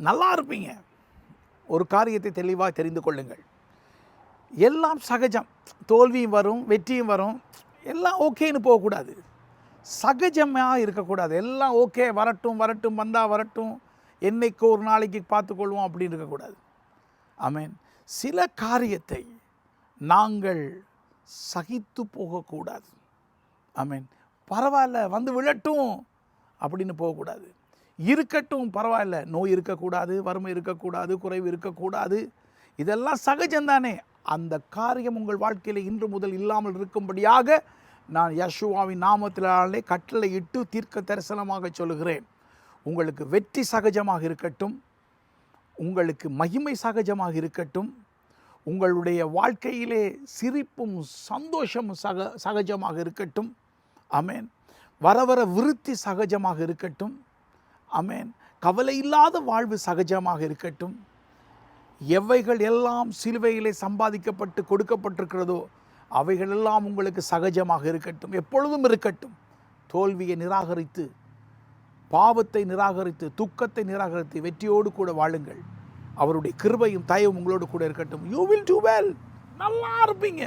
நல்லா இருப்பீங்க ஒரு காரியத்தை தெளிவாக தெரிந்து கொள்ளுங்கள். எல்லாம் சகஜம். தோல்வியும் வரும் வெற்றியும் வரும். எல்லாம் ஓகேன்னு போகக்கூடாது. சகஜமாக இருக்கக்கூடாது. எல்லாம் ஓகே வரட்டும் வரட்டும் வந்தால் வரட்டும். என்னைக்கு ஒரு நாளைக்கு பார்த்துக்கொள்வோம் அப்படின்னு இருக்கக்கூடாது. ஆமென். சில காரியத்தை நாங்கள் சகித்து போகக்கூடாது. ஆமென். பரவாயில்ல வந்து விழட்டும் அப்படின்னு போகக்கூடாது. இருக்கட்டும் பரவாயில்ல. நோய் இருக்கக்கூடாது வறுமை இருக்கக்கூடாது குறைவு இருக்கக்கூடாது. இதெல்லாம் சகஜம்தானே. அந்த காரியம் உங்கள் வாழ்க்கையில் இன்று முதல் இல்லாமல் இருக்கும்படியாக நான் யசுவாவின் நாமத்தினாலே கட்டளை இட்டு தீர்க்க தரிசனமாக சொல்லுகிறேன். உங்களுக்கு வெற்றி சகஜமாக இருக்கட்டும். உங்களுக்கு மகிமை சகஜமாக இருக்கட்டும். உங்களுடைய வாழ்க்கையிலே சிரிப்பும் சந்தோஷமும் சக சகஜமாக இருக்கட்டும். அமேன் வர வர விருத்தி சகஜமாக இருக்கட்டும். அமேன் கவலை இல்லாத வாழ்வு சகஜமாக இருக்கட்டும். எவைகள் எல்லாம் சிலுவையிலே சம்பாதிக்கப்பட்டு கொடுக்கப்பட்டிருக்கிறதோ அவைகள் எல்லாம் உங்களுக்கு சகஜமாக இருக்கட்டும். எப்பொழுதும் இருக்கட்டும். தோல்வியை நிராகரித்து பாவத்தை நிராகரித்து துக்கத்தை நிராகரித்து வெற்றியோடு கூட வாழுங்கள். அவருடைய கிருபையும் தயவும் உங்களோடு கூட இருக்கட்டும். யூ வில் டூ வெல் நல்லா இருப்பீங்க.